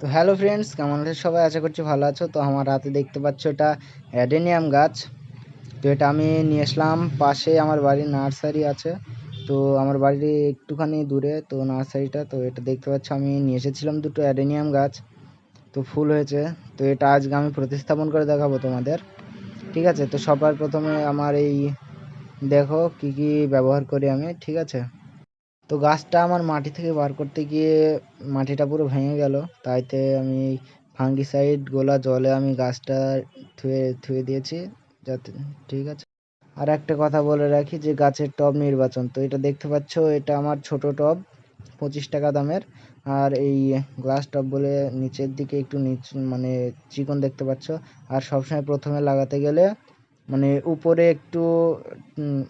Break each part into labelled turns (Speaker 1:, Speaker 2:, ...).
Speaker 1: তো hello friends কেমন আছো সবাই? আশা করছি ভালো আছো। তো আমার হাতে দেখতে পাচ্ছ এটা অ্যাডেনিয়াম গাছ। তো এটা আমি নিয়ে আসলাম। পাশে আমার বাড়ির নার্সারি আছে। তো আমার বাড়ির একটুখানি দূরে, তো নার্সারিটা, তো এটা দেখতে পাচ্ছ আমি নিয়ে এসেছিলাম দুটো অ্যাডেনিয়াম গাছ। তো ফুল হয়েছে। তো এটা আজকে আমি প্রতিস্থাপন করে দেখাবো তোমাদের। ঠিক আছে? তো সবার প্রথমে আমার এই দেখো কি কি ব্যবহার করি আমি। ঠিক আছে? তো গাছটা আমার মাটি থেকে বার করতে গিয়ে মাটিটা পুরো ভেঙে গেল। তাইতে আমি ফাঙ্গিসাইড গোলা জলে আমি গাছটা ধুয়ে ধুয়ে দিয়েছি যাতে, ঠিক আছে? আর একটা কথা বলে রাখি যে গাছের টব নির্বাচন, তো এটা দেখতে পাচ্ছ, এটা আমার ছোট টব, পঁচিশ টাকা দামের। আর এই গ্লাস টব বলে নিচের দিকে একটু নিচ মানে চিকন দেখতে পাচ্ছ। আর সবসময় প্রথমে লাগাতে গেলে মানে উপরে একটু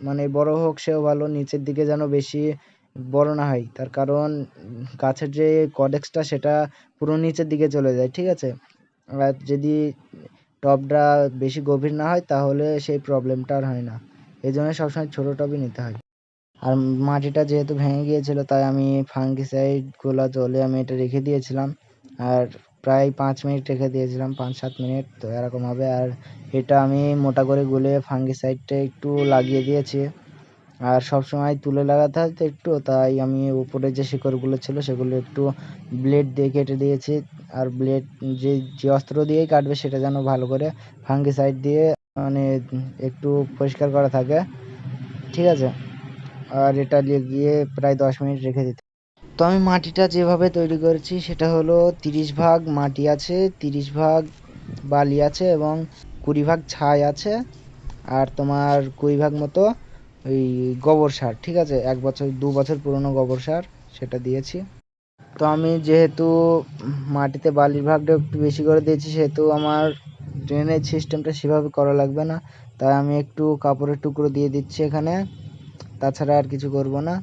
Speaker 1: মানে বড় হোক সেও ভালো, নিচের দিকে যেন বেশি বড় না হয়। তার কারণ, গাছের যে কডেক্সটা সেটা পুরো নিচের দিকে চলে যায়, ঠিক আছে? আর যদি টবটা বেশি গভীর না হয়, তাহলে সেই প্রবলেমটা আর হয় না। এই জন্য সবসময় ছোটো টবই নিতে হয়। আর মাটিটা যেহেতু ভেঙে গিয়েছিল, তাই আমি ফাঙ্গিসাইড গোলা জলে আমি এটা রেখে দিয়েছিলাম। আর প্রায় পাঁচ মিনিট রেখে দিয়েছিলাম, পাঁচ সাত মিনিট, তো এরকম হবে। আর এটা আমি মোটা করে গুলে ফাঙ্গিসাইডটা একটু লাগিয়ে দিয়েছি। আর সবসময় তুলে লাগাতে হয় তো একটু, তাই আমি উপরে যে শিকড়গুলো ছিল সেগুলো একটু ব্লেড দিয়ে কেটে দিয়েছি। আর ব্লেড যে যে অস্ত্র দিয়েই কাটবে সেটা যেন ভালো করে ফাঙ্গিসাইড দিয়ে মানে একটু পরিষ্কার করা থাকে। ঠিক আছে? আর এটা গিয়ে প্রায় দশ মিনিট রেখে দিতে তো আমি মাটিটা যেভাবে তৈরি করেছি সেটা হলো তিরিশ ভাগ মাটি আছে, তিরিশ ভাগ বালি আছে এবং কুড়ি ভাগ ছাই আছে। আর তোমার কুড়ি ভাগ মতো ওই গোবর সার, ঠিক আছে? এক বছর, দু বছর পুরনো গোবর সার সেটা দিয়েছি। তো আমি যেহেতু মাটিতে বালির ভাগটা একটু বেশি করে দিয়েছি, সেহেতু আমার ড্রেনেজ সিস্টেমটা সেভাবে করা লাগবে না। তাই আমি একটু কাপড়ের টুকরো দিয়ে দিচ্ছি এখানে। তাছাড়া আর কিছু করব না।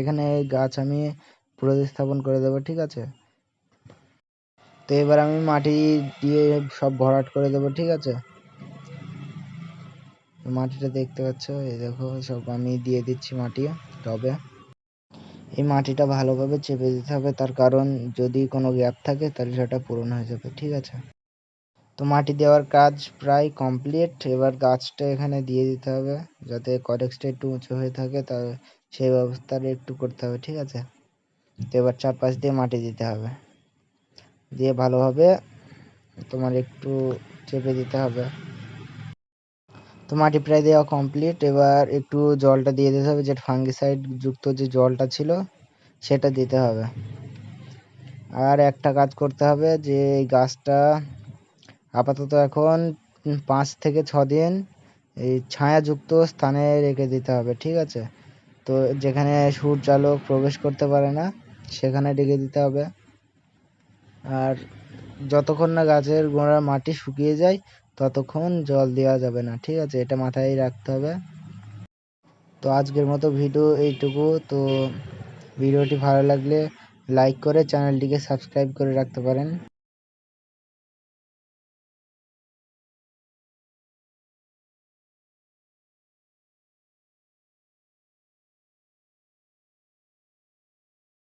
Speaker 1: এখানে গাছ আমি প্রতিস্থাপন করে দেবো, ঠিক আছে? তো এবার আমি মাটি দিয়ে সব ভরাট করে দেবো, ঠিক আছে? মাটিটা দেখতে পাচ্ছ? এই দেখো, সব আমি দিয়ে দিচ্ছি মাটি, টবে। এই মাটিটা ভালোভাবে চেপে দিতে হবে, তার কারণ যদি কোনো গ্যাপ থাকে, তাহলে সেটা পূরণ হয়ে যাবে, ঠিক আছে? তো মাটি দেওয়ার কাজ প্রায় কমপ্লিট এবার গাছটা এখানে দিয়ে দিতে হবে, যাতে করেক্সটা একটু উঁচু হয়ে থাকে, তা সেই ব্যবস্থাটা একটু করতে হবে, ঠিক আছে? তো এবার চারপাশ দিয়ে মাটি দিতে হবে। দিয়ে ভালোভাবে তোমার একটু চেপে দিতে হবে। তো মাটি প্রায় দেওয়া কমপ্লিট এবার একটু জলটা দিয়ে দিতে হবে যেটা ফাঙ্গিসাইড যুক্ত যে জলটা ছিল, সেটা দিতে হবে। আর একটা কাজ করতে হবে যে, এই গাছটা আপাতত এখন পাঁচ থেকে ছ দিন এই ছায়াযুক্ত স্থানে রেখে দিতে হবে, ঠিক আছে? তো যেখানে সূর্যালো প্রবেশ করতে পারে না, সেখানে রেখে দিতে হবে। আর যতক্ষণ না গাছের গোড়ার মাটি শুকিয়ে যায় ততক্ষণ জল দেওয়া যাবে না, ঠিক আছে? এটা মাথায় রাখতে হবে। তো আজকের মতো ভিডিও এইটুকু। তো ভিডিওটি ভালো লাগলে লাইক করে চ্যানেলটিকে সাবস্ক্রাইব করে রাখতে পারেন।